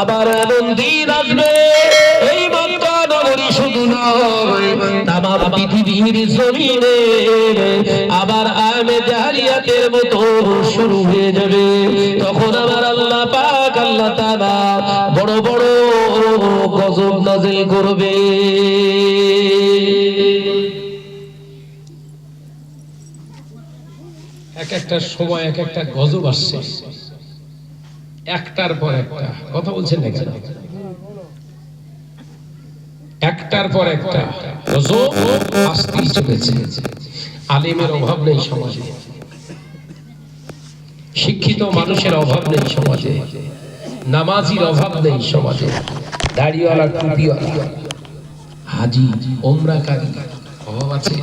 আবার দিন আসবে এই মক্কা নগরী শুধু নয় পৃথিবীর জমিনে আবার আমে জালিয়াতের মতো শুরু হয়ে যাবে। তখন আমার আল্লাহ পাক, আল্লাহ তাআলা বড় বড় গজব নাজিল করবে। এক একটা সময় এক একটা গজব আসছে। একটার পর একটা। কথা বলছেন না কেন? একটার পর একটা। গজব আসতেই চলেছে। আলিমের অভাব নেই সমাজে। শিক্ষিত মানুষের অভাব নেই সমাজে। নামাজির অভাব নেই সমাজে। দাড়িওয়ালা, টুপিওয়ালা, হাজি, ওমরাকারী, অভাব আছে?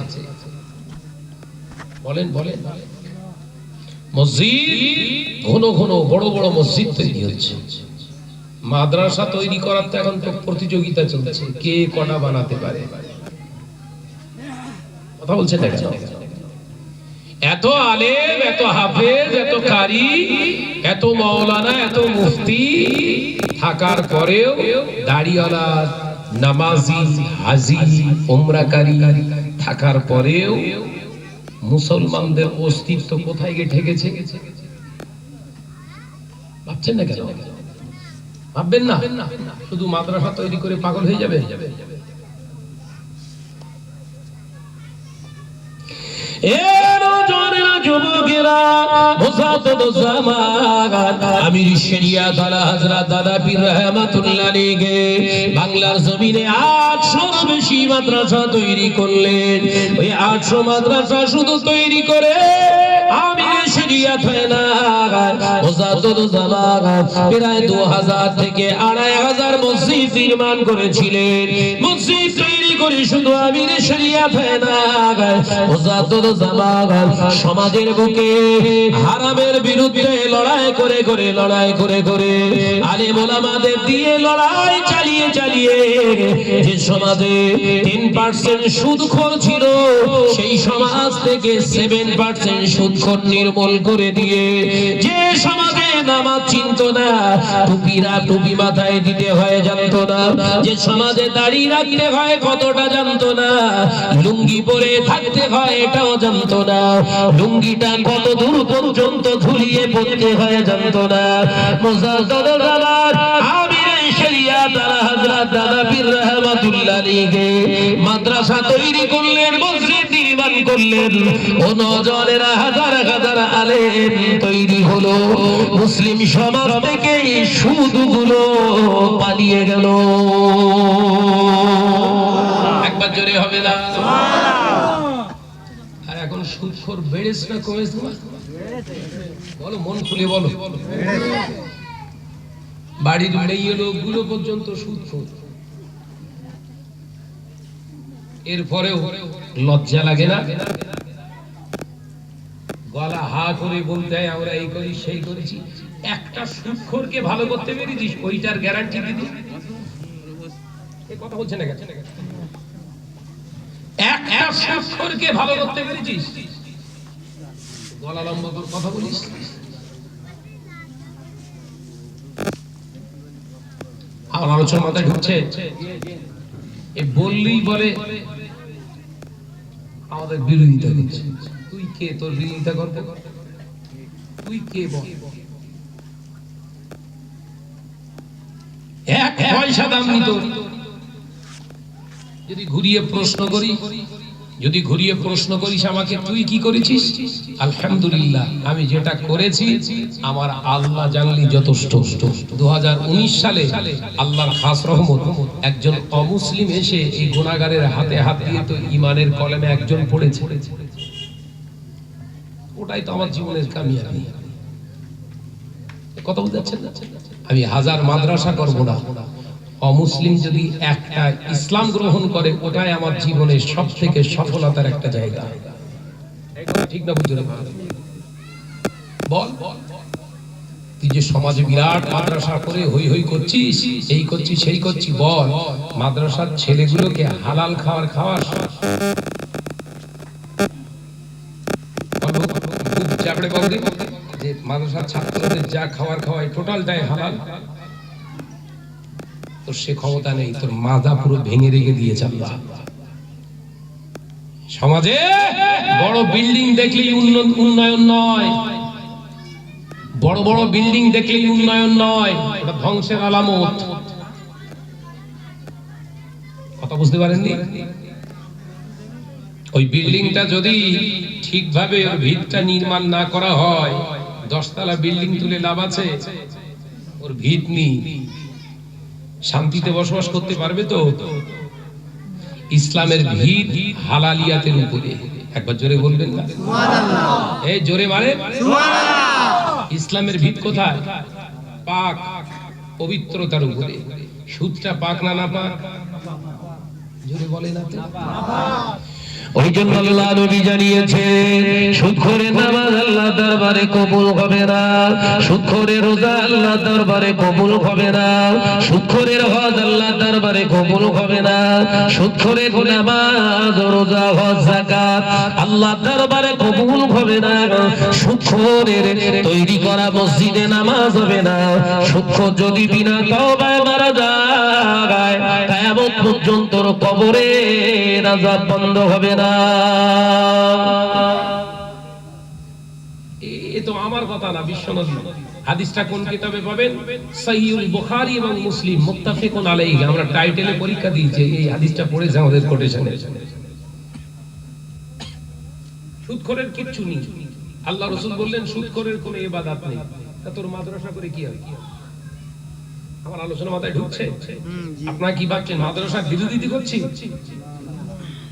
বলেন বলেন। মসজিদ ঘন ঘন বড় বড় মসজিদ তৈরি হচ্ছে। মাদ্রাসা তৈরি করার তো এখন তো প্রতিযোগিতা চলছে, কে কটা বানাতে পারে? কথা বলছেন না এত আলেম, এত হাফেজ, এত কারি, এত মাওলানা, এত মুফতি থাকার পরেও দাড়িওয়ালা, নামাজি, হাজি ওমরাকারী থাকার পরেও মুসলমানদের অস্তিত্ব কোথায় গিয়ে ঠেকেছে? ভাবছেন না কেন? ভাববেন না? শুধু মাদ্রাসা তৈরি করে পাগল হয়ে যাবে? বাংলার জমিনে আটশো বেশি মাদ্রাসা তৈরি করলেন। আটশো মাদ্রাসা শুধু তৈরি করে আমি না প্রায় দু হাজার থেকে আড়াই হাজার মসজিদ নির্মাণ করেছিলেন। মসজিদ করে শুধু আমির হয় না মোজাদ্দুদ জামান সমাজের বুকে। হারামের বিরুদ্ধে লড়াই করে করে, লড়াই করে করে আলে মোলামাদের দিয়ে লড়াই চালিয়ে চালিয়ে যে সমাজে তিন পার্সেন্ট সুদখোর ছিল, সেই সমাজ থেকে সেভেন পার্সেন্ট সুদখোর নির্মূল করে দিয়ে যে সমাজে নামাজ চিনত না। টুপিরা টুপি মাথায় দিতে হয় না। যে সমাজে দাঁড়িয়ে রাখতে হয় কতটা না। লুঙ্গি পরে থাকতে হয় এটাও না। লুঙ্গিটা কত দূর পর্যন্ত ঝুলিয়ে পড়তে হয় জানতো না। দাদা পীর রহমাতুল্লাহ মাদ্রাসা তৈরি করলেন মসজিদ নির্মাণ করলেন। ও নজরের হাজার হাজার আলেম তৈরি হলো। মুসলিম সমাজ থেকে সুদগুলো পালিয়ে গেল। একবার জোরে হবে না? আর এখন সুদখোর বেড়েছে না কমেছে? বলো মন খুলে বলো। বাড়ির মেয়ে লোকগুলো পর্যন্ত সুদখোর। এরপরেও লজ্জা লাগে না? গলা হা করে বলতে আমরা এই করি, সেই করেছি। একটা সুদখোরকে ভালো করতে পেরেছিস, ওইটার গ্যারান্টি দিদি কথা বলছে না বললেই বলে আমাদের বিরোধিতা করছে। তুই কে? তোর বিরোধিতা করতে তুই কে বল? এক পয়সা দাম নিত। যদি ঘুরিয়ে প্রশ্ন করি যদি ঘুরিয়ে প্রশ্ন করিস আমাকে, তুই কি করেছিস? আলহামদুলিল্লাহ, আমি যেটা করেছি, আমার আল্লাহ জানলি যথেষ্ট। দু সালে আল্লাহর খাস রহমত, একজন অমুসলিম এসে এই গুণাগারের হাতে হাত দিয়ে তো ইমানের কলমে একজন পড়েছে। ওটাই তো আমার জীবনের কামিয়াবি। কথা বলতে আমি হাজার মাদ্রাসা করব না। অমুসলিম যদি একটা ইসলাম গ্রহণ করে, ওটাই আমার জীবনের সব থেকে সফলতার একটা জায়গা। ঠিক না বুঝতে বল। তুই যে সমাজে বিরাট মাদ্রাসা করে হই হই করছিস, এই করছিস, সেই করছিস, বল। মাদ্রাসার ছেলেগুলোকে হালাল খাওয়ার খাওয়াস। যে মাদ্রাসার ছাত্রদের যা খাবার খাওয়াই টোটাল টোটালটাই হালাল। তোর সে ক্ষমতা নেই, তোর মাথা পুরো ভেঙে রেখে দিয়েছে আল্লাহ। সমাজে বড় বিল্ডিং দেখলেই উন্ন- উন্নয়ন নয়। বড় বড় বিল্ডিং দেখলেই উন্নয়ন নয়। ধ্বংসের আলামত। কথা বুঝতে পারেননি? ওই বিল্ডিংটা যদি ঠিকভাবে ভিতটা নির্মাণ না করা হয়, দশতলা বিল্ডিং তুলে লাভ আছে, ওর ভিত নেই। শান্তিতে বসবাস করতে পারবে তো? ইসলামের ভিত হালালিয়াতের উপরে। একবার জোরে বলবেন না? এই জোরে মারে ইসলামের ভিত কোথায়? পাক পবিত্রতার উপরে। সুদটা পাক না না পাক? জোরে বলে না ওই জন্য আল্লাহ নবী জানিয়েছে সুখরে নামাজ আল্লাহ দরবারে কবুল হবে না। সুখরে রোজা আল্লাহ দরবারে কবুল হবে না। সুখরের হজ আল্লাহ দরবারে কবুল হবে না। সুখরের নামাজ, রোজা, হজ, যাকাত আল্লাহ দরবারে কবুল হবে না। সুখরের তৈরি করা মসজিদে নামাজ হবে না। সুখ যদি বিনা তওবায় মারা যায়, কিয়ামত পর্যন্ত কবরে রাজা বন্ধ হবে না। এ তো আমার কথা না বিশ্বনবী হাদিসটা কোন কিতাবে পাবেন? সহিহুল বুখারী এবং মুসলিম মুত্তাফিকুন আলাইহি। আমরা টাইটেলে পরীক্ষা দিয়েছি এই হাদিসটা পড়েছে আমাদের কোটেশনে সুদখোরের কিচ্ছু নেই। আল্লাহ রাসূল বললেন সুদখোরের কোনো ইবাদত নেই। তা তোর মাদ্রাসা করে কি হবে? আমার আলোচনা মাথায় ঢুকছে? আপনারা কি ভাবছেন মাদ্রাসার বিরোধিতা করছি?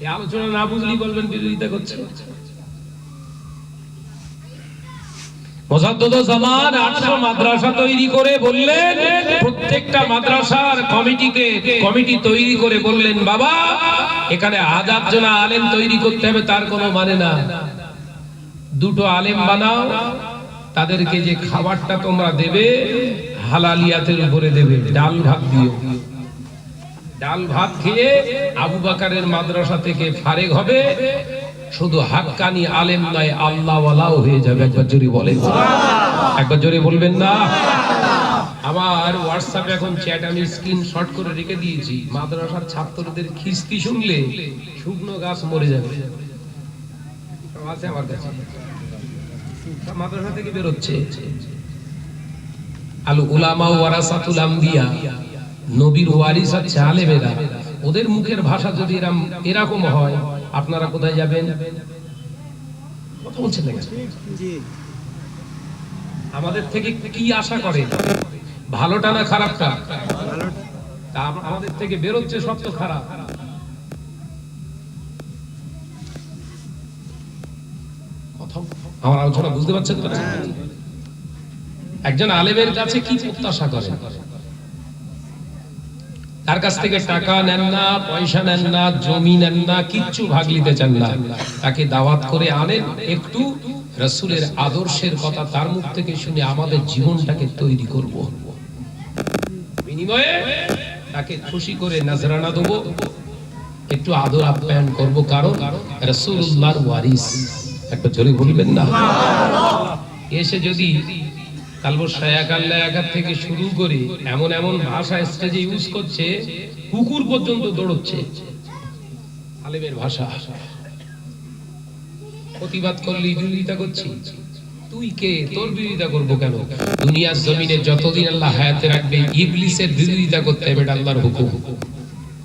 এই আলোচনা না বুঝলেই বলবেন বিরোধিতা করছে জামান 800 মাদ্রাসা তৈরি করে বললেন, প্রত্যেকটা মাদ্রাসার কমিটিকে কমিটি তৈরি করে বললেন, বাবা, এখানে জন আলেম তৈরি করতে হবে, তার কোনো মানে না। দুটো আলেম বানাও, তাদেরকে যে খাবারটা তোমরা দেবে, হালালিয়াতের উপরে দেবে, ডাল ভাত দিও। ডাল ভাত খেয়ে আবু বাকারের মাদ্রাসা থেকে ফারেক হবে। শুধু হাক্কানি আলেম নয় আল্লাহওয়ালাও হয়ে যাবে। একবার জোরে বলেন। একবার জোরে বলবেন না। আমার হোয়াটসঅ্যাপে এখন চ্যাট আমি স্ক্রিন শট করে রেখে দিয়েছি। মাদ্রাসার ছাত্রদের খিস্তি শুনলে শুকনো গাছ মরে যাবে। আছে আমার কাছে। মাদ্রাসা থেকে বেরোচ্ছে। আল উলামা ওয়ারাসাতুল আম্বিয়া। নবীর ওয়ারিস হচ্ছে আলেমেরা ওদের মুখের ভাষা যদি এরম এরকম হয় আপনারা কোথায় যাবেন? কথা বলছেন আমাদের থেকে কি আশা করে? ভালোটা না খারাপটা? আমাদের থেকে বেরোচ্ছে সব তো খারাপ। কথা আমার আলোচনা বুঝতে পারছেন তো? একজন আলেমের কাছে কি প্রত্যাশা করে তার কাছ থেকে টাকা নেন না, পয়সা নেন না, জমি নেন না, কিচ্ছু ভাগ নিতে চান না। তাকে দাওয়াত করে আনেন। একটু রসুলের আদর্শের কথা তার মুখ থেকে শুনে আমাদের জীবনটাকে তৈরি করব। বিনিময়ে তাকে খুশি করে নাজরানা দেবো। একটু আদর আপ্যায়ন করব, কারণ রসুল্লাহর ওয়ারিস। একটা জোরে বলবেন না? এসে যদি থেকে শুরু করে এমন এমন ভাষা স্টেজে ইউজ করছে, কুকুর পর্যন্ত দৌড়চ্ছে। আলেমের ভাষা। প্রতিবাদ করলি বিরোধিতা করছি। তুই কে? তোর বিরোধিতা করব কেন? দুনিয়ার জমিনে যতদিন আল্লাহ হায়াতে রাখবে, ইবলিসের বিরোধিতা করতে হবে আল্লাহর হুকুম।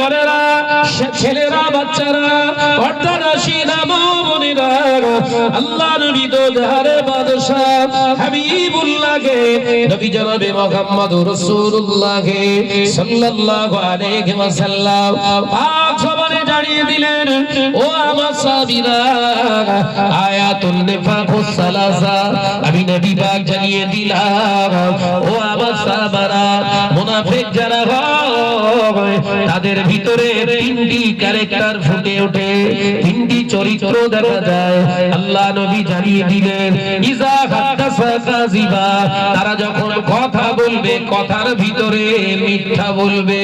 ঘরেরা ছেলেরা, বাচ্চারা পর্দারাশিনা মামুনিরা আল্লাহ নবী তো ধারে বাদশাহ হাবিবুল্লাহকে, নবী জনাবে মুহাম্মদ রাসূলুল্লাহকে, সাল্লাল্লাহু আলাইহি ওয়াসাল্লাম। পাক জানিয়ে দিলেন, ও আমার সাবিরা আয়াতুন নিফাকুস সালাসা, আমি নবী পাক জানিয়ে দিলাম, ও আমার সাহাবারা, মুনাফিক যারা হয়, তাদের ভিতরে তিনটি ক্যারেক্টার ফুটে ওঠে, তিনটি চরিত্র দেখা যায়। আল্লাহ নবী জানিয়ে দিলেন, ইজা হাদ্দাসা কাযিবা তারা যখন কথা বলবে, কথার ভিতরে মিথ্যা বলবে।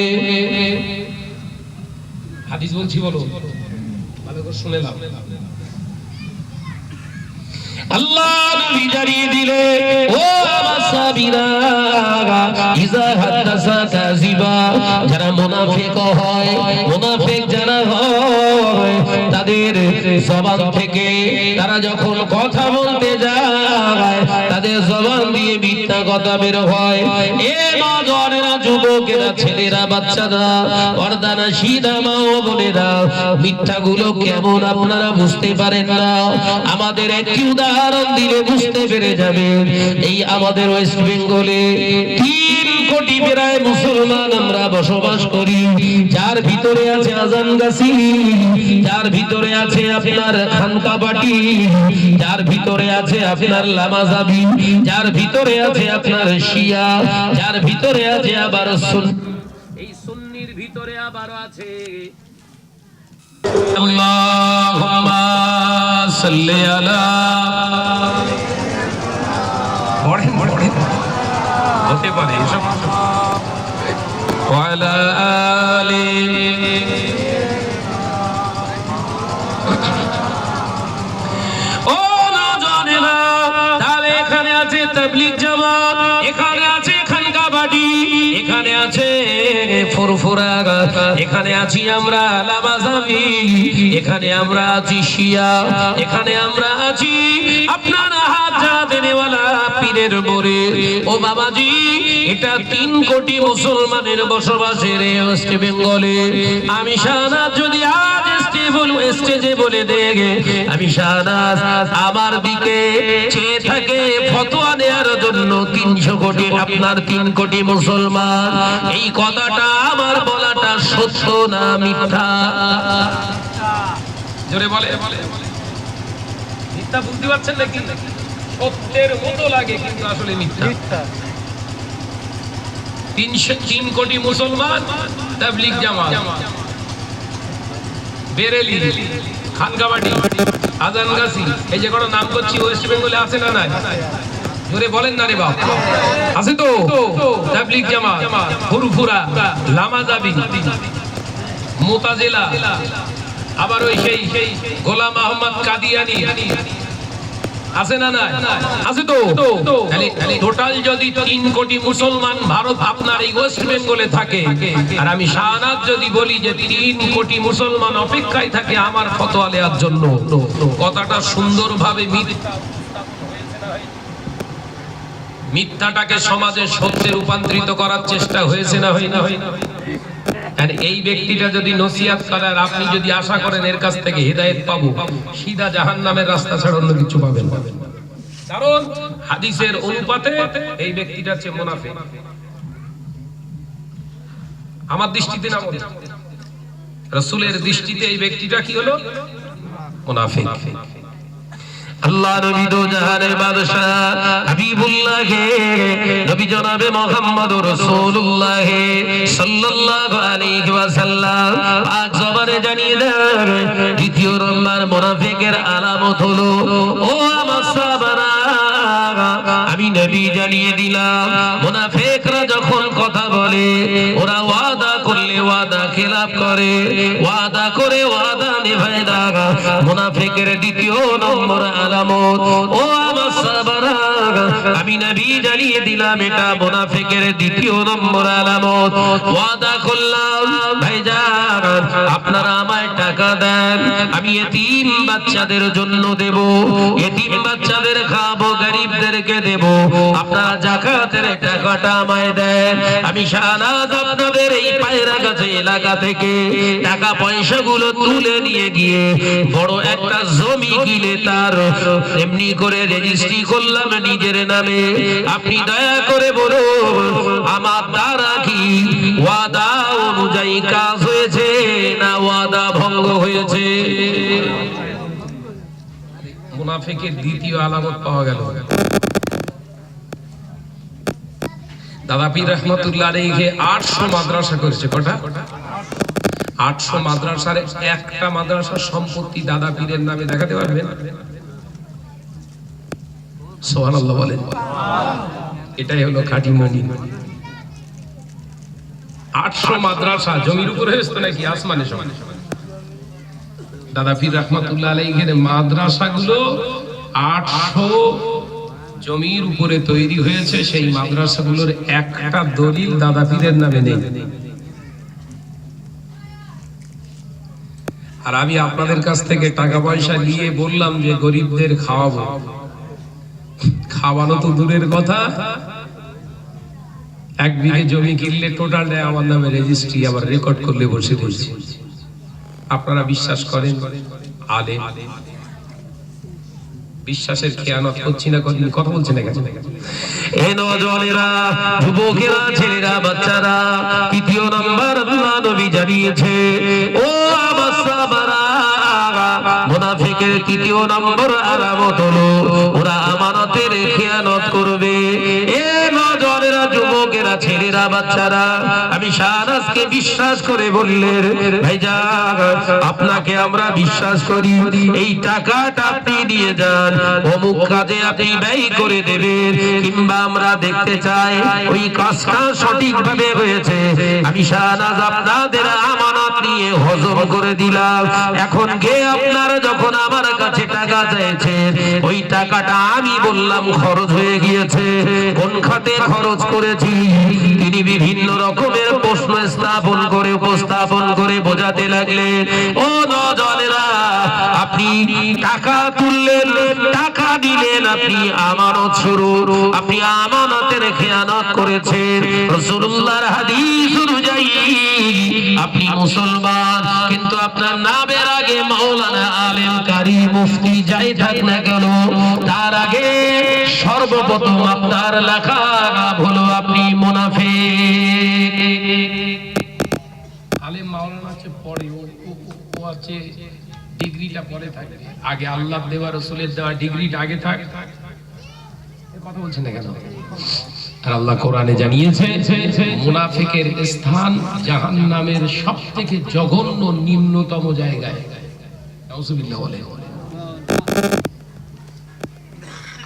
হাদিস বলছি, বলো। ভালো করে শুনে নাও। আল্লাহ নবী দিলে, ও আমার ইজা হাদাসা কাযিবা যারা মুনাফিক হয়, মুনাফিক যারা হয়, তাদের জবান থেকে তারা যখন কথা বলতে তাদের জবান দিয়ে মিথ্যা কথা বের হয়। এ নজরেরা যুবকেরা, ছেলেরা, বাচ্চারা, পর্দানা সিধা মা ও বোনেরা, মিথ্যাগুলো কেমন আপনারা বুঝতে পারেন না? আমাদের একটি উদাহরণ দিলে বুঝতে পেরে যাবেন। এই আমাদের ওয়েস্ট বেঙ্গলে তিন কোটি প্রায় মুসলমান আমরা বসবাস করি। যার ভিতরে আছে আজান গাছি, যার ভিতরে আছে আপনার খানকাবাটি, যার ভিতরে আছে আপনার লামাজাবি। যার ভিতরে আছে আপনার শিয়া যার ভিতরে আছে আবার সুন এই সুন্নির ভিতরে আবার আছে। আল্লাহুম্মা সাল্লি আলা পড়েন পড়েন। হতে পারে এসব ওয়ালা আলি তাবলিগ জামাত, এখানে আছে খানকা এখানে আছে ফুরফুরা এখানে আছি আমরা লাবাজামি, এখানে আমরা আছি শিয়া, এখানে আমরা আছি আপনার হাত যা দেনেওয়ালা পীরের মোরে ও বাবাজি এটা তিন কোটি মুসলমানের বসবাসের ওয়েস্ট বেঙ্গলে। আমি শাহনাজ যদি আজ স্টেবল স্টেজে বলে দেগে আমি শাহনাজ আমার দিকে চেয়ে থাকে ফতোয়া দেওয়ার জন্য তিনশো কোটি আপনার তিন কোটি মুসলমান। এই কথাটা আমার বলাটা সত্য না মিথ্যা? জোরে বলে মিথ্যা বুঝতে পারছেন নাকি? সত্যের মতো লাগে কিন্তু আসলে মিথ্যা। তিনশো তিন কোটি মুসলমান, তাবলিগ জামাত। বেরেলি খানগাবাড়ি আজানগাছি, এই যে কোনো নাম করছি ওয়েস্ট বেঙ্গলে আছে না নাই? বলেন না রে আছে তো? লামাজাবি মোতাজেলা, আবার ওই সেই গোলাম আহমদ কাদিয়ানি আছে না না আছে তো? তাহলে টোটাল যদি তিন কোটি মুসলমান ভারত আপনার এই ওয়েস্ট বেঙ্গলে থাকে, আর আমি শাহনাজ যদি বলি যে তিন কোটি মুসলমান অপেক্ষায় থাকে আমার ফতোয়া নেওয়ার জন্য, কথাটা সুন্দরভাবে মিথ্যা মিথ্যাটাকে সমাজে সত্যে রূপান্তরিত করার চেষ্টা হয়েছে না হয় না হয় না আর এই ব্যক্তিটা যদি নসিহাত করে আর আপনি যদি আশা করেন এর কাছ থেকে হেদায়েত পাবো, সিধা জাহান্নামের রাস্তা ছাড়া অন্য কিছু পাবেন কারণ হাদিসের অনুপাতে এই ব্যক্তিটা হচ্ছে মুনাফিক। আমার দৃষ্টিতে না। রাসূলের দৃষ্টিতে এই ব্যক্তিটা কি হলো? মুনাফিক। আল্লাহ নবী দো জাহানের নবী জনাবে মুহাম্মদ সাল্লাল্লাহু আলাইহি ওয়াসাল্লাম জবানে জানিয়ে দেন, দ্বিতীয় নম্বর মুনাফিকের আলামত হলো, ও আমার সাহাবারা, আমি নবী জানিয়ে দিলাম, মুনাফিকরা যখন কথা বলে, ওরা ওয়াদা করলে ওয়াদা খেলাপ করে, ওয়াদা করে ওয়াদা নিভায় দাগা। মুনাফিকের দ্বিতীয় নম্বর আলামত। ও আমার সাবারা। আমি নবী জানিয়ে দিলাম, এটা মুনাফিকের দ্বিতীয় নম্বর আলামত। ওয়াদা করলাম আপনারা আমায় টাকা দেন, আমি এতিম বাচ্চাদের জন্য দেব। এতিম বাচ্চাদের খাব, গরিবদেরকে দেব। আপনারা জাকাতের টাকাটা আমায় দেন। আমি শাহনাজ আপনাদের এই পায়রা গাছে এলাকা থেকে টাকা পয়সাগুলো তুলে নিয়ে গিয়ে বড় একটা জমি কিনে তার এমনি করে রেজিস্ট্রি করলাম নিজের নামে। আপনি দয়া করে বলুন, আমার দ্বারা কি ওয়াদা অনুযায়ী কাজ হয়েছে? না ওয়াদা ভঙ্গ হয়েছে। মুনাফেকের দ্বিতীয় আলামত পাওয়া গেল। দাদা পীর রহমতুল্লাহ আলাইহি আটশো মাদ্রাসা করেছে, কটা? আটশো মাদ্রাসার একটা মাদ্রাসার সম্পত্তি দাদা পীরের নামে দেখাতে পারবেন? সোহান বলেন। এটাই হলো খাঁটি মমিন আটশো মাদ্রাসা জমির উপরে হয়েছে নাকি? আসমানে সমান দাদা পীর রহমতুল্লাহ আলাইহের মাদ্রাসাগুলো আটশো জমির উপরে তৈরি হয়েছে, সেই মাদ্রাসাগুলোর একটা দলিল দাদা পীরের নামে নেই। আর আমি আপনাদের কাছ থেকে টাকা পয়সা নিয়ে বললাম যে গরিবদের খাওয়াবো। খাওয়ানো তো দূরের কথা। এক বিঘে জমি কিনলে টোটাল দেয় আমার নামে রেজিস্ট্রি আবার রেকর্ড করলে বসে রয়েছে আপনারা বিশ্বাস করেন? আলে বিশ্বাসের খেয়ানত করছি না কদিন, কথা বলছে না কেন এ নজওয়ানেরা, যুবকেরা, ছেলেরা, বাচ্চারা, তৃতীয় নাম্বার আল্লাহ নবী জানিয়েছে, ও আমার সাহাবারা, মুনাফিকের তৃতীয় নম্বর আলামত হলো, ওরা আমানতের খেয়ানত করবে। এ যুবকেরা ছেলেরা, বাচ্চারা, আমি শাহনাজকে বিশ্বাস করে বললেন ভাইজান আপনাকে আমরা বিশ্বাস করি, এই টাকাটা আপনি দিয়ে যান, অমুক কাজে আপনি ব্যয় করে দেবেন, কিংবা আমরা দেখতে চাই ওই কাজটা সঠিকভাবে হয়েছে। আমি শাহনাজ আপনাদের আমানত নিয়ে হজম করে দিলাম। এখন গে আপনারা যখন আমার কাছে টাকা চাইছেন ওই টাকাটা আমি বললাম খরচ হয়ে গিয়েছে। কোন খাতে খরচ করেছি? তিনি বিভিন্ন রকমের প্রশ্ন স্থাপন করে, উপস্থাপন করে বোঝাতে লাগলেন। ও নজনেরা, আপনি টাকা তুললেন আপনি আমানত শুরু আপনি আমানতের খেয়ানত করেছেন। রাসূলুল্লাহর হাদিস অনুযায়ী, আপনি মুসলমান, কিন্তু আপনার নামের আগে মাওলানা আলেম কারি মুফতি যাই থাক না কেন? তার আগে সর্বপ্রথম আপনার লেখা হলো, আপনি মুনাফিক। আলেম মাওলানা ও- ও- ও আছে। ডিগ্রিটা পরে থাকে। আগে আল্লাহ দেওয়া, রসুলের দেওয়া ডিগ্রিটা আগে থাক। কথা বলছেন না কেন? আল্লাহ কোরআনে জানিয়েছে, মুনাফিকের স্থান জাহান্নামের সব থেকে জঘন্য নিম্নতম জায়গায়।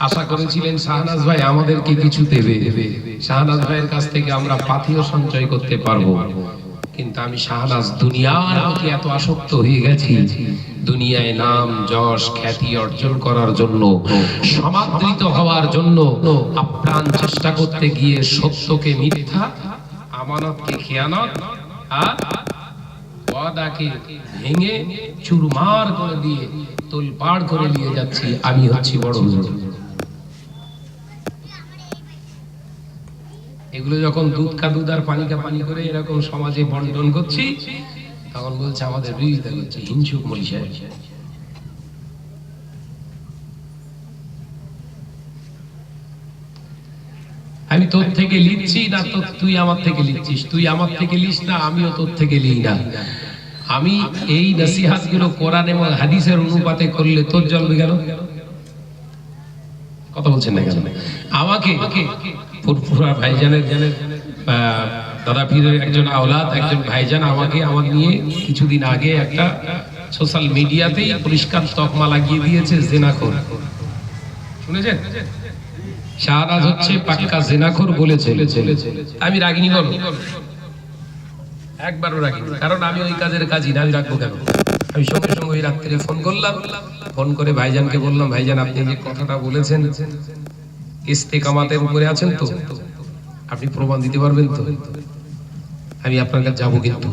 আশা করেছিলেন শাহনাজ ভাই আমাদেরকে কিছু দেবে। শাহনাজ ভাইয়ের কাছ থেকে আমরা পাথিও সঞ্চয় করতে পারব। কিন্তু আমি শাহনাজ দুনিয়ার প্রতি এত আসক্ত হয়ে গেছি। দুনিয়ায় নাম, যশ, খ্যাতি অর্জন করার জন্য, সমাদৃত হওয়ার জন্য আপ্রাণ চেষ্টা করতে গিয়ে সত্যকে মিথ্যা, আমানতকে খেয়ানত আর ওয়াদাকে ভেঙে চুরমার করে দিয়ে, তোলপাড় করে নিয়ে যাচ্ছি। আমি হচ্ছি বড় হুজুর। এগুলো যখন দুধ কা দুধ আর পানি কা পানি করে এরকম সমাজে বন্টন করছি, তখন বলছে আমাদের বিরোধিতা করছে, হিংসুক মলি আমি তোর থেকে লিখছি না তো তুই আমার থেকে লিখছিস, তুই আমার থেকে লিস না, আমিও তোর থেকে লিই না। আমি এই নসিহাতগুলো কোরআন এবং হাদিসের অনুপাতে করলে তোর জন্মে গেল কথা বলছেন না কেন? আমাকে ফুরফুরা ভাইজানের দাদা পীরের একজন আওলাদ, একজন ভাইজান আমাকে আমার নিয়ে কিছুদিন আগে একটা সোশ্যাল মিডিয়াতেই পরিষ্কার তকমা লাগিয়ে দিয়েছে, জেনাখোর। শুনেছেন? শাহরাজ হচ্ছে পাক্কা জেনাখোর বলেছে আমি রাগিনী বলো। একবারও রাখিনি কারণ আমি ওই কাজের কাজই, না আমি রাখব কেন? আমি সঙ্গে সঙ্গে ওই রাত্রে ফোন করলাম, ফোন করে ভাইজানকে বললাম, ভাইজান, আপনি যে কথাটা বলেছেন ইস্তেকামাতের উপরে আছেন তো? আপনি প্রমাণ দিতে পারবেন তো? আমি আপনার কাছে যাব কিন্তু।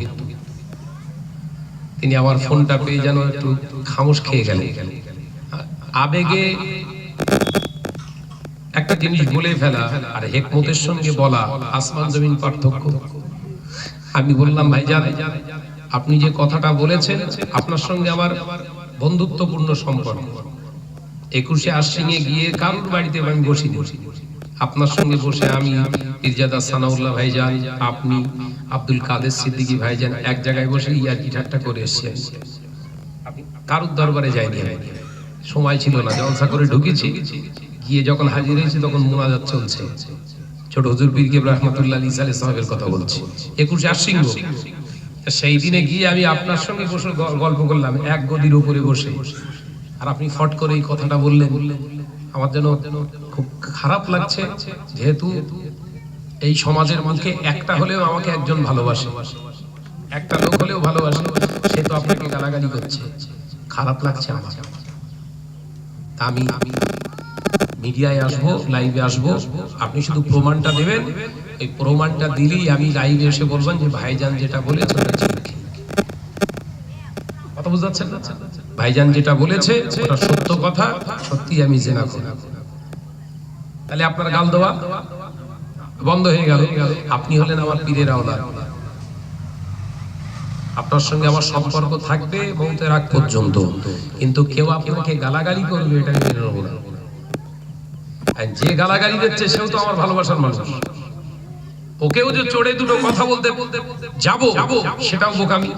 তিনি আমার ফোনটা পেয়ে যেন একটু খামোশ খেয়ে গেলেন। আবেগে একটা জিনিস বলে ফেলা আর হেকমতের সঙ্গে বলা আসমান জমিন পার্থক্য। আমি বললাম, ভাইজান, আপনি যে কথাটা বলেছেন, আপনার সঙ্গে আমার বন্ধুত্বপূর্ণ সম্পর্ক। একুশে আশ্বিনে গিয়ে কারোর বাড়িতে আমি বসি আপনার সঙ্গে বসে আমি পিরজাদা সানাউল্লাহ ভাইজান, আপনি আব্দুল কাদের সিদ্দিকী ভাইজান এক জায়গায় বসে ইয়ার্কি ঠাট্টা করে এসেছি কারুর দরবারে যায়নি সময় ছিল না, জলসা করে ঢুকেছি। গিয়ে যখন হাজির হয়েছে তখন মোনাজাত চলছে। ছোট হুজুর পীর রহমতুল্লাহ আলী সালে সাহেবের কথা বলছি। একুশে আশ্বিন সেই দিনে গিয়ে আমি আপনার সঙ্গে বসে গল্প করলাম, এক গদির উপরে বসে। আর আপনি ফট করে এই কথাটা বললেন, আমার যেন খুব খারাপ লাগছে। যেহেতু এই সমাজের মুখে একটা হলেও আমাকে একজন ভালোবাসে, একটা লোক হলেও ভালোবাসে, সে তো আপনাকে গালাগালি করছে। খারাপ লাগছে আমার। আমি মিডিয়ায় আসব, লাইভে আসব, আপনি শুধু প্রমাণটা দেবেন। এই প্রমাণটা দিলেই আমি লাইভে এসে বলবেন যে ভাইজান যেটা বলেছে কথা বুঝতে পারছেন না? ভাইজান যেটা বলেছে, ওটা সত্য কথা সত্যি আমি জেনা করি। তাহলে আপনার গাল দেওয়া বন্ধ হয়ে গেল। আপনি হলেন আমার পীরের আওলাদ আপনার সঙ্গে আমার সম্পর্ক থাকবে মৌতের আগ পর্যন্ত। কিন্তু কেউ আপনাকে গালাগালি করবে, এটা আমি মেনে নেব না। যে গালাগালি দিচ্ছে, সেও তো আমার ভালোবাসার মানুষ। ওকেও যে চড়ে দুটো কথা বলতে বলতে, যাব, সেটাও বোকামি।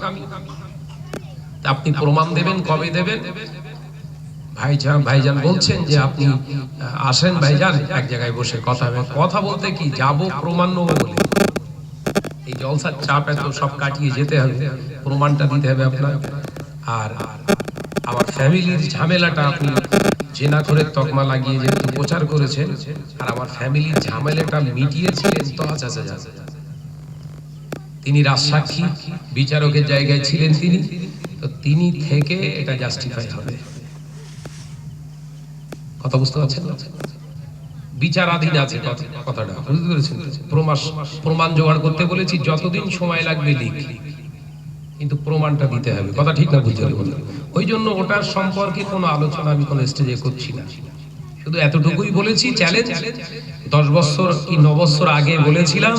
আপনি প্রমাণ দেবেন কবে দেবেন। ভাইজান ভাইজান বলছেন যে আপনি আসেন ভাইজান, এক জায়গায় বসে কথা কথা বলতে কি? যাব, প্রমাণ নেব বলে। এই জলসার চাপ এত, সব কাটিয়ে যেতে হবে। প্রমাণটা দিতে হবে আপনার আর আমার ফ্যামিলির ঝামেলাটা আপনি জেনা করে তকমা লাগিয়ে যেহেতু প্রচার করেছেন, আর আমার ফ্যামিলির ঝামেলাটা মিটিয়েছিলেন তো আচ্ছা আচ্ছা। তিনি রাজসাক্ষী, বিচারকের জায়গায় ছিলেন তিনি, তো তিনি থেকে এটা জাস্টিফাই হবে। কথা বুঝতে পারছেন? বিচারাধীন আছে কথাটা, বুঝতে পেরেছেন প্রমাণ প্রমাণ জোগাড় করতে বলেছি, যতদিন সময় লাগবে লিখ। কিন্তু প্রমাণটা দিতে হবে। কথা ঠিক না বুঝতে ওই জন্য ওটার সম্পর্কে কোনো আলোচনা আমি কোনো স্টেজে করছি না। শুধু এতটুকুই বলেছি চ্যালেঞ্জ দশ বছর কি ন বছর আগে বলেছিলাম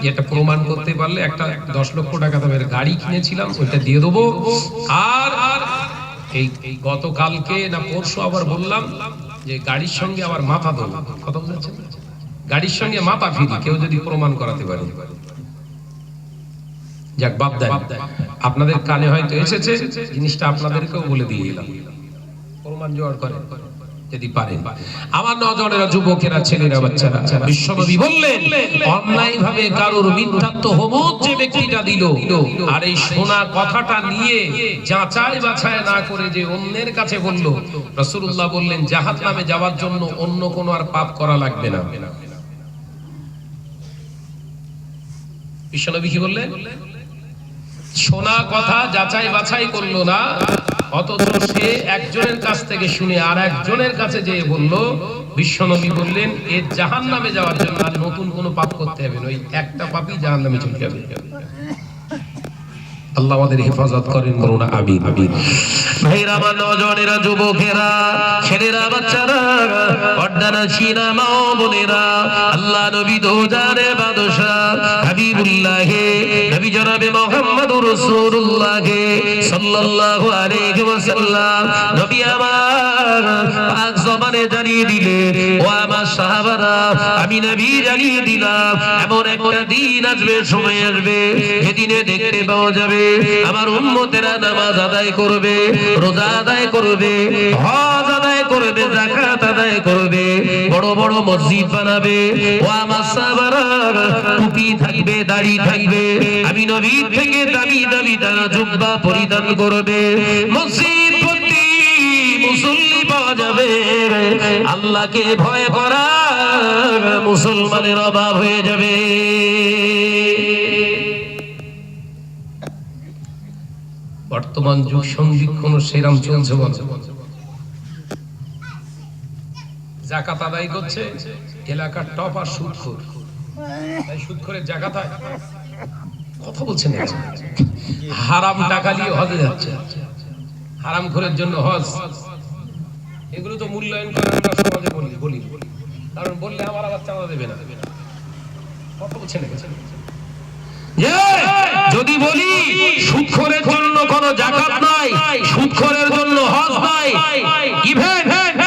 যে এটা প্রমাণ করতে পারলে একটা দশ লক্ষ টাকা দামের গাড়ি কিনেছিলাম, ওইটা দিয়ে দেবো। আর এই গতকালকে না পরশু আবার বললাম যে গাড়ির সঙ্গে আবার মাথা দেবো। কথা বুঝাচ্ছেন গাড়ির সঙ্গে মাথা ফিরি, কেউ যদি প্রমাণ করাতে পারে। যাক বাপ দেন। আপনাদের কানে হয়তো এসেছে, জিনিসটা আপনাদেরকেও বলে দিয়ে এলাম প্রমাণ জোগাড় করেন। আমার যুবকেরা, ছেলেরা, বাচ্চারা, বিশ্বনবী বললেন ভাবে কারোর যে ব্যক্তিটা দিল, আর এই শোনা কথাটা নিয়ে যাচাই বাছাই না করে যে অন্যের কাছে বলল, রাসূলুল্লাহ বললেন জাহাত নামে যাওয়ার জন্য অন্য কোনো আর পাপ করা লাগবে না। বিশ্বনবী কি বললেন? শোনা কথা যাচাই বাছাই করল না, অথচ সে একজনের কাছ থেকে শুনে আর একজনের কাছে যেয়ে বলল, বিশ্বনবী বললেন, এ জাহান নামে যাওয়ার জন্য আর নতুন কোনো পাপ করতে হবে না, ওই একটা পাপই জাহান নামে চলে যাবে। আল্লাহ আমাদের হেফাজত করেন বলুন, আমিন। আমিন ভাইরা আমার নজনেরা যুবকেরা, ছেলেরা, বাচ্চারা পর্দানা সিনা মা বোনেরা, আল্লাহ নবী দোজারে বাদশা হাবিবুল্লাহ, নবী জনাবে মুহাম্মদুর রাসূলুল্লাহ সাল্লাল্লাহু আলাইহি ওয়াসাল্লাম। নবী আমার পাক জবানে জানিয়ে দিলে ও আমার সাহাবারা, আমি নবী জানিয়ে দিলাম, এমন একটা দিন আসবে, সময় আসবে সেদিনে দেখতে পাওয়া যাবে আমার উম্মতেরা নামাজ আদায় করবে, রোজা আদায় করবে, হজ আদায় করবে, যাকাত আদায় করবে, বড় বড় মসজিদ বানাবে। ও আমার সাহাবারা, টুপি থাকবে, দাড়ি থাকবে, আমি নবী থেকে দাবি দাবি তারা জুব্বা পরিধান করবে। মসজিদ ভর্তি মুসল্লি পাওয়া যাবে। আল্লাহকে ভয় করা মুসলমানের অভাব হয়ে যাবে। বর্তমান যুগ সন্ধিক্ষণ সেরাম চলছে বলছে জাকাত আদায় করছে, এলাকার টপ আর সুদখোর। তাই জাকাত কথা বলছেন হারাম টাকা নিয়ে হজে যাচ্ছে। হারাম খোরের জন্য হজ। এগুলো তো মূল্যায়ন করে আমরা সমাজে বলি বলি। কারণ বললে আমার আবার চাঁদা দেবে না। কথা বলছেন কেন? যে যদি বলি সুদখোরের জন্য কোনো জাকাত নাই সুদখোরের জন্য হজ নাই ইভেন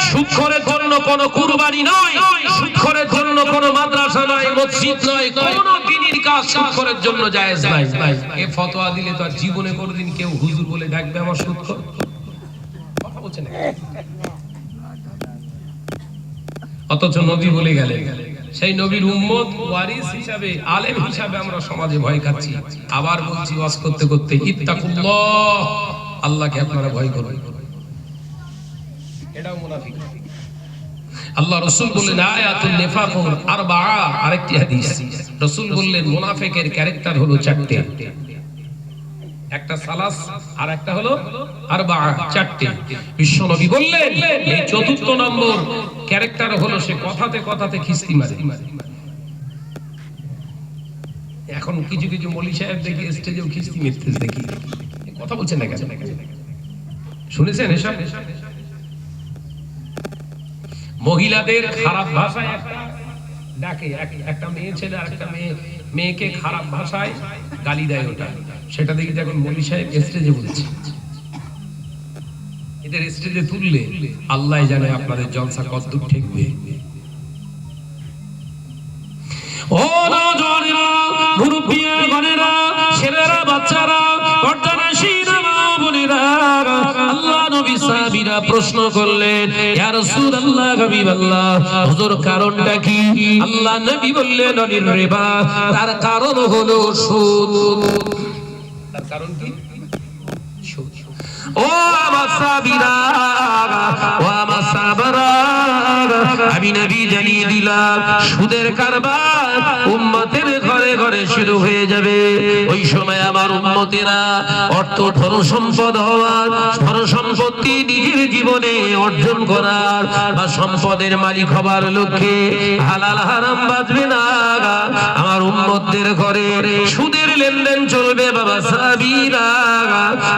সুদখোরের জন্য কোনো কুরবানি নয় সুদখোরের জন্য কোনো মাদ্রাসা নয় মসজিদ নয় কোনো দিনের কাজ সুদখোরের জন্য জায়েজ নাই। এ ফতোয়া দিলে তো আর জীবনে কোনোদিন কেউ হুজুর বলে ডাকবে আমার সুদখোর বলছে না অথচ নবী বলে গেলেন সেই নবীর উম্মত ওয়ারিস হিসাবে, আলেম হিসাবে আমরা সমাজে ভয় খাচ্ছি। আবার বলছি, ওয়াজ করতে করতে, ইত্তাকুল্লাহ, আল্লাহকে আপনারা ভয় করুন। এটাও মুনাফিক। আল্লাহ রসুল বললেন আয়াতুল নিফাকুন আরবা আরেকটি হাদিস। রসুল বললেন, মুনাফিকের ক্যারেক্টার হলো চারটে। একটা সালাস আর একটা হলো আরবা চারটে। বিশ্ব নবী বললেন, এই চতুর্থ নম্বর ক্যারেক্টার হলো সে কথাতে কথাতে খিস্তি মারে। এখন কিছু কিছু মলি সাহেব দেখি স্টেজেও খিস্তি মিথ্যে দেখি কথা বলছেন না কেন? শুনেছেন এসব? মহিলাদের খারাপ ভাষায় একটা ডাকে একটা মেয়ে ছেলে আর একটা মেয়ে মেয়েকে খারাপ ভাষায় গালি দেয় ওটা। সেটা দেখি দেখুন মলি সাহেব স্টেজে বলেছে। এদের স্টেজে তুললে আল্লাহ জানে আপনাদের জলসা কতদূর ঠেকবে। ও নজরেরা মুরব্বিয়া গণেরা, ছেলেরা বাচ্চারা পর্দানাসীরা মা বোনেরা, আল্লাহ নবী সাহাবীরা প্রশ্ন করলেন, ইয়া রাসূলুল্লাহ, হাবিবাল্লাহ, হুজুর কারণটা কি? আল্লাহ নবী বললেন, অনির রিবা, তার কারণ হলো সুদ। তার কারণ কি? ও আমার সাবিরা আমি নবী জানিয়ে দিলাম, সুদের কারবার উম্মতের ঘরে ঘরে শুরু হয়ে যাবে। ওই সময় আমার উম্মতেরা অর্থ ধন সম্পদ হওয়ার সম্পত্তি নিজের জীবনে অর্জন করার বা সম্পদের মালিক হবার লক্ষ্যে হালাল হারাম বাঁচবে না। আমার উম্মতদের ঘরে সুদের লেনদেন চলবে বাবা সাবিরা।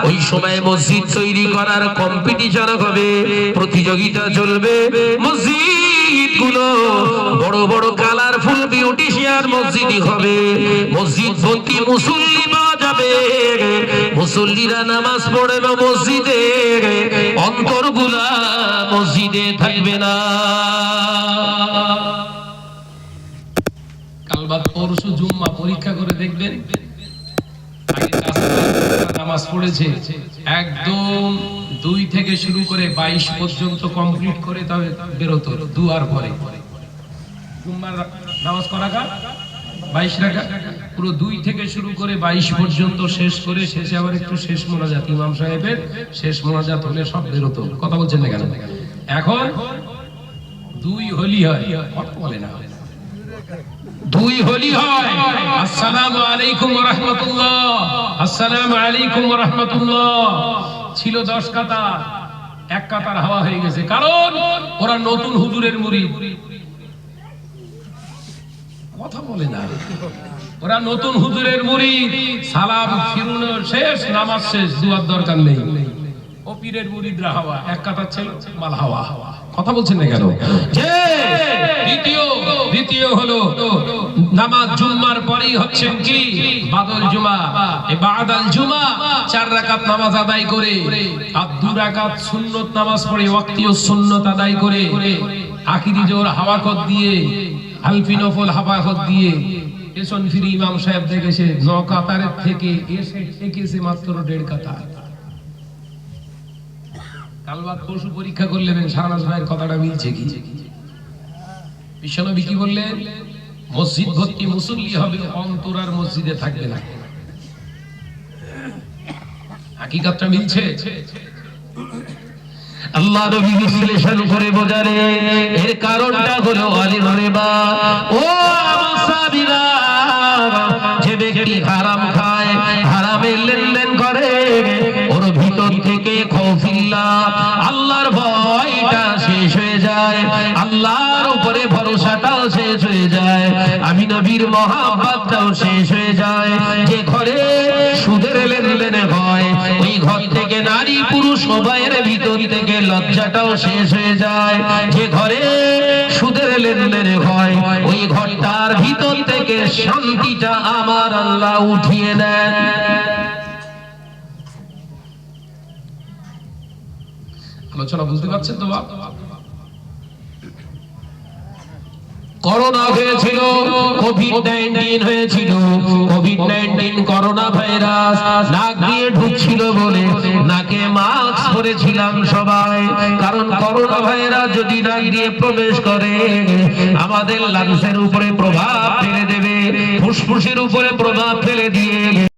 ওই সময় মসজিদ তৈরি করার কম্পিটিশন হবে, প্রতিযোগিতা চলবে। মসজিদগুলো বড় বড় কালারফুল বিউটিশিয়ান মসজিদই হবে। মসজিদ ভর্তি মুসল্লি পাওয়া যাবে। মুসল্লিরা নামাজ পড়ে না মসজিদে। অন্তরগুলা মসজিদে থাকবে না। কাল বাদ পরশু জুম্মা পরীক্ষা করে দেখবেন। নামাজ পড়েছে। একদম দুই থেকে শুরু করে বাইশ পর্যন্ত কমপ্লিট করে তবে বেরোতো, দুয়ার পরে। নামাজ করা কা বাইশ রাখা পুরো দুই থেকে শুরু করে বাইশ পর্যন্ত শেষ করে শেষে আবার একটু শেষ মোনাজাত। ইমাম সাহেবের শেষ মোনাজাত হলে সব বেরোতো। কথা বলছেন না কেন? এখন দুই হলি হয় কথা বলে না। দুই হলি হয়। আসসালামু আলাইকুম রাহমাতুল্লাহ। আসসালামু আলাইকুম রাহমাতুল্লাহ। ছিল 10 কাতার, এক কাতার হাওয়া হয়ে গেছে। কারণ ওরা নতুন হুজুরের মুড়ি। কথা বলে না। ওরা নতুন হুজুরের মুরিদ সালাম ফিরুনের শেষ, নামাজ শেষ, দুয়ার দরকার নেই। ও পীরের মুরিদরা হাওয়া, এক কাতার ছিল, মাল হাওয়া। কথা বলছেন না কেন? দ্বিতীয় দ্বিতীয় হলো নামাজ জুম্মার পরেই হচ্ছেন কি? বাদল জুমা। এই বাদাল জুমা, চার রাকাত নামাজ আদায় করে আর দু রাকাত সুন্নত নামাজ পড়ে ওয়াক্তীয় সুন্নত আদায় করে। আখিরি জোর হাওয়াকত দিয়ে আলফি নফল হাওয়াকত দিয়ে পেছন ফিরি ইমাম সাহেব দেখেছে ন কাতারের থেকে এসে ঠেকেছে মাত্র দেড় কাতার কালবাদ পশু পরীক্ষা করলেন, শাহনাজ ভাইয়ের কথাটা মিলছে কি? বিশ্বনবী কি বললেন? মসজিদ ভর্তি মুসল্লি হবে অন্তরার মসজিদে থাকবে না। হাকিকাতটা মিলছে? আল্লাহ নবী বিশ্লেষণ করে বোঝারে এর কারণটা হলো আলিম রিবা ও আমার সাবিরা যে ব্যক্তি হারাম খায়, হারামের লেনদেন করে, ওর ভিতর থেকে খৌফিল্লাহ আল্লাহর ভয়টা শেষ হয়ে যায়। আল্লাহর উপরে ভরসাটাও শেষ হয়ে যায়। আমি নবীর মহাব্বতটাও শেষ হয়ে যায়। যে ঘরে সুদের লেনদেনে হয়, ওই ঘর থেকে নারী পুরুষ উভয়ের ভিতর থেকে লজ্জাটাও শেষ হয়ে যায়। যে ঘরে সুদের লেনদেনে হয়, ওই ঘরটার ভিতর থেকে শান্তিটা আমার আল্লাহ উঠিয়ে দেন। আলোচনা বুঝতে পারছেন তো বাপ? করোনা হয়েছিল কোভিড নাইন্টিন হয়েছিল। কোভিড নাইন্টিন করোনা ভাইরাস, নাক দিয়ে ঢুকছিল বলে, নাকে মাস্ক পরেছিলাম সবাই। কারণ করোনা ভাইরাস যদি নাক দিয়ে প্রবেশ করে, আমাদের লাংসের উপরে প্রভাব ফেলে দেবে, ফুসফুসের উপরে প্রভাব ফেলে দিয়ে